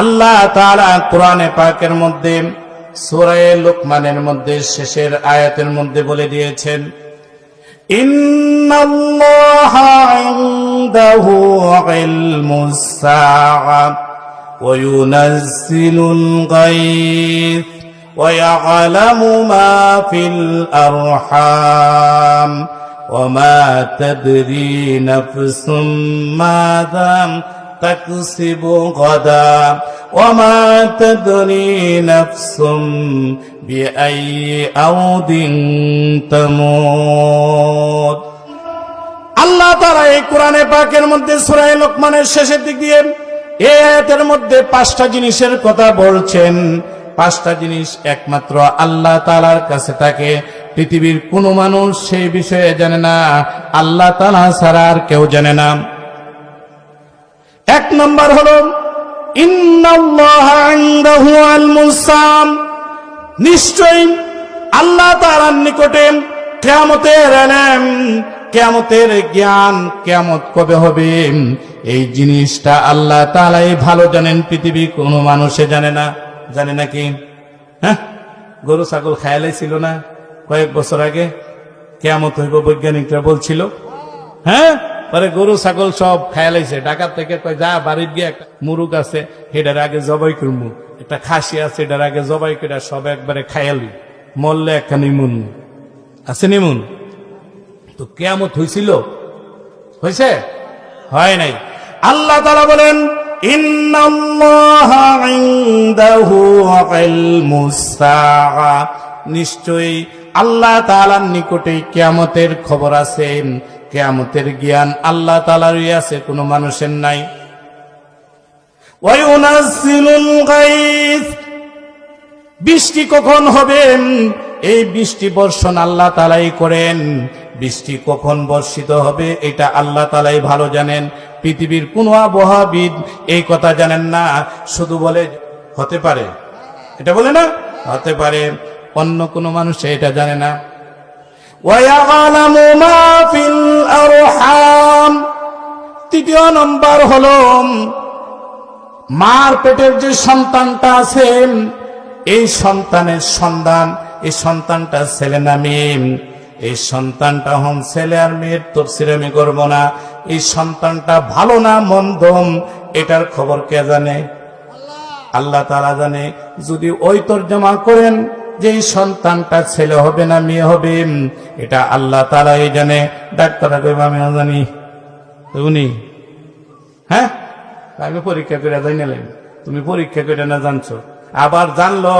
আল্লাহ তাআলা কোরআনে পাকের মধ্যে সূরায়ে লোকমানের মধ্যে শেষের আয়াতের মধ্যে বলে দিয়েছেন ইন্নাল্লাহা ইনদাহু ইলমুস সাআ وينزل الغيث ويعلم ما في الأرحام وما تدري نفس ماذا تكسب غدا وما تدري نفس بأي أرض تموت আল্লাহ তারা এই কোরআনে পাকের মধ্যে সুরাই লোকমানের শেষের দিক দিয়ে এই আয়াতের মধ্যে পাঁচটা জিনিসের কথা বলছেন পাঁচটা জিনিস একমাত্র আল্লাহ তালার কাছে থাকে পৃথিবীর কোনো মানুষ সেই বিষয়ে জানে না আল্লাহ তালা ছাড়া আর কেউ জানে না এক নম্বর হল নিশ্চয়ই আল্লাহ তালার নিকটে কেয়ামতের এলেম কেয়ামতের জ্ঞান কেয়ামত কবে হবে? এই জিনিসটা আল্লাহ তালাই ভালো জানেন পৃথিবী কোনো মানুষে জানে না। জানে নাকি হ্যাঁ? গরু, ছাগল খায়ালাই ছিল না কয়েক বছর আগে? কেয়ামত হইব, বৈজ্ঞানিকরা বলছিল। হ্যাঁ? পরে গরু, ছাগল সব খায়ালাইছে ঢাকা থেকে কয়, যা, বাড়ির গিয়ে মুরুগ আছে, সেটার আগে জবাই করমু। একটা খাসি আছে এটার আগে জবাই করে সব একবারে খায়ালি মরলে একটা নিমুন। আছে নিমুন? তো কেয়ামত হয়েছিল হয়েছে হয় নাই। আল্লাহ তারা বলেন নিশ্চয়ই আল্লাহ তাআলার নিকটে কিয়ামতের খবর আছে। কিয়ামতের জ্ঞান আল্লাহ তাআলারই আছে, কোনো মানুষের নাই। বৃষ্টি কখন হবে? এই বৃষ্টি বর্ষণ আল্লাহ তালাই করেন। বৃষ্টি কখন বর্ষিত হবে, এটা আল্লাহ তালাই ভালো জানেন। পৃথিবীর কোন আবহাওয়াবিদ এই কথা জানেন না, শুধু বলে হতে পারে। এটা বলে না? হতে পারে। অন্য কোনো মানুষ এটা জানে না। وَيَعْلَمُ مَا فِي الْأَرْحَامِ তৃতীয় নম্বর হলো মার পেটের যে সন্তানটা আছে এই সন্তানের সন্তান এই সন্তানটা ছেলে না মেয়ে এই সন্তানটা হন ছেলে আর মেয়ের তফসির আমি করব না এই সন্তানটা ভালো না মন্দ এটার খবর কে জানে আল্লাহ তারা জানে যদি ওই তর্জমা করেন যে এই সন্তানটা ছেলে হবে না মেয়ে হবে, এটা আল্লাহ তারাই জানে। ডাক্তার আমিও জানি। উনি হ্যাঁ? আমি পরীক্ষা করে যাই নিলাম তুমি পরীক্ষা করে না জানছো। আবার জানলো,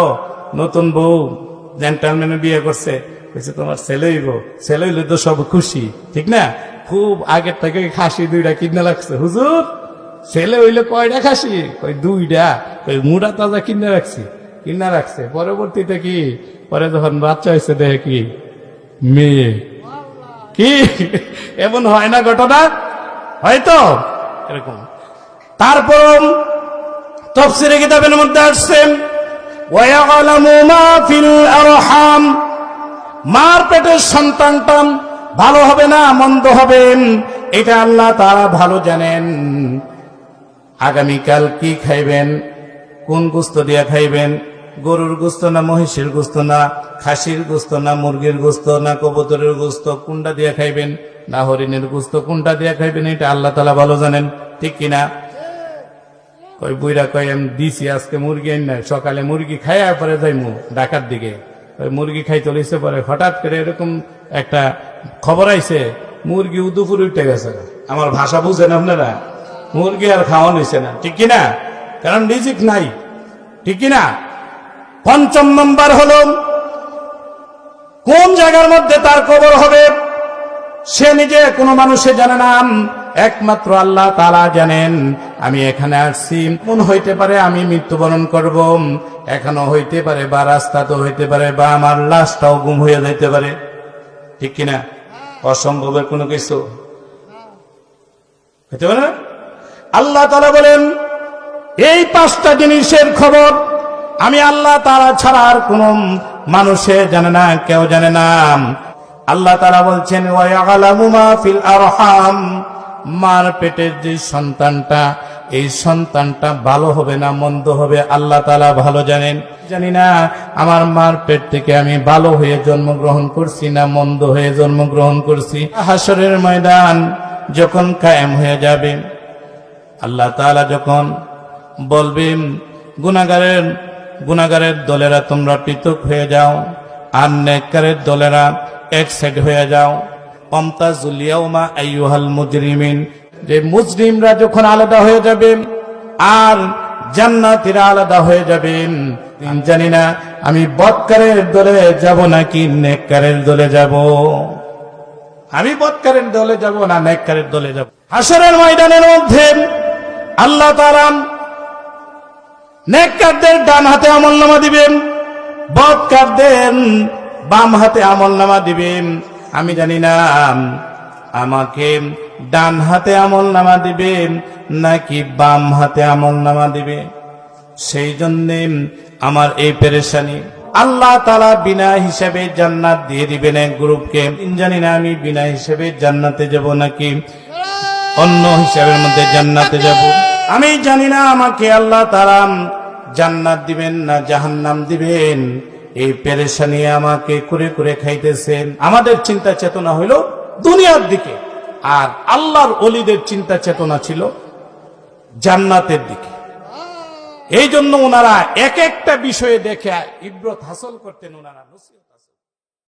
নতুন বউ জেন্টালম্যানে বিয়ে করছে। তোমার ছেলে হইব। ছেলে হইলে তো সব খুশি, ঠিক না? খুব আগের থেকে খাসি দুইটা কিনে লাগছে হুজুর, ছেলে হইলে কয়টা খাসি? ওই দুইটা। ওই মুড়া তাজা কিনে রাখছি। কিনে রাখছে। পরবর্তীতে কি? পরে যখন বাচ্চা হয়েছে দেখে কি? মেয়ে। কি? এমন হয় না ঘটনা? হয়তো? এরকম। তারপর তফসিরে কিতাবের মধ্যে আসছেন মার পেটের সন্তানটা ভালো হবে না, মন্দ হবে? এটা আল্লাহ তারা ভালো জানেন। আগামীকাল কি খাইবেন? কোন গুস্ত দিয়া খাইবেন? গরুর গুস্ত না মহিষের গুস্ত না খাসির গুস্ত না মুরগির গোস্ত না কবুতরের গোস্ত কোনটা দিয়ে খাইবেন? না হরিণের গোস্ত কোনটা দিয়ে খাইবেন? এটা আল্লাহ তালা ভালো জানেন। ঠিক কিনা? কই বুইরা কই আমি দিছি, আজকে মুরগি না সকালে মুরগি খাইয়া পরে যাইমু ডাকার দিকে। ওই মুরগি খাই চলেছে পরে হঠাৎ করে এরকম একটা খবর আইছে, মুরগি উদুপুর উঠে গেছে। আমার ভাষা বুঝেন আপনারা? মুরগি আর খাওয়া হয়েছে না। ঠিক কিনা? কারণ রিজিক নাই। ঠিক কিনা? পঞ্চম নম্বর হলো, কোন জায়গার মধ্যে তার কবর হবে? সে নিজে, কোনো মানুষে জানে না। একমাত্র আল্লাহ তালা জানেন। আমি এখানে আসছি। কোন হইতে পারে আমি মৃত্যুবরণ করব। এখনও হইতে পারে বা রাস্তা তো হইতে পারে বা আমার লাশটাও গুম হয়ে যাইতে পারে। ঠিক কিনা? অসম্ভবের কোনো কিছু? হইতে পারে আল্লাহ তালা বলেন, এই পাঁচটা জিনিসের খবর আমি আল্লাহ তারা ছাড়া আর কোন মানুষে জানে না, কেউ জানে না। আল্লাহ তারা বলছেন আরহাম। মার পেটের যে সন্তানটা, এই সন্তানটা ভালো হবে না, মন্দ হবে, আল্লাহ তালা ভালো জানেন। জানি না, আমার মার পেট থেকে আমি ভালো হয়ে জন্মগ্রহণ করছি না, মন্দ হয়ে জন্মগ্রহণ করছি? হাসরের ময়দান যখন কায়েম হয়ে যাবে, আল্লাহ তাআলা যখন বলবেন গুনাগারের গুনাগারের দলেরা তোমরা পৃথক হয়ে যাও, আর নেককারের দলেরা এক সাইড হয়ে যাও। অমতাজুলিয়াউমা আইয়ুহাল মুজরিমিন, যে মুসলিমরা যখন আলাদা হয়ে যাবে আর জান্নাতীরা আলাদা হয়ে যাবেন। জানি না, আমি বৎকারের দলে যাব নাকি নেককারের দলে যাব? আমি বৎকারের দলে যাব না নেককারের দলে যাব? হাসরের ময়দানের মধ্যে আল্লাহ তাআলা নেককারদের ডান হাতে আমল নামা দিবেন বৎকারদের বাম হাতে আমল নামা দিবেন। আমি জানি না, আমাকে ডান হাতে আমল নামা দিবেন নাকি বাম হাতে আমল নামা দিবে সেই জন্যে আমার এই পেরেশানি। আল্লাহ তালা বিনা হিসাবে জান্নাত দিয়ে দিবেন এক গ্রুপকে। জানি না, আমি বিনা হিসাবে জান্নাতে যাব নাকি অন্য হিসাবের মধ্যে জান্নাতে যাব। আমি জানি না আমাকে আল্লাহ তারা জান্নাত দিবেন না জাহান্নাম দিবেন। এই পেরেশানি আমাকে করে করে খাইতেছেন। আমাদের চিন্তা চেতনা হইল দুনিয়ার দিকে। আর আল্লাহর অলিদের চিন্তা চেতনা ছিল জান্নাতের দিকে। এই জন্য ওনারা এক একটা বিষয়ে দেখে ইব্রত হাসল করতেন, ওনারা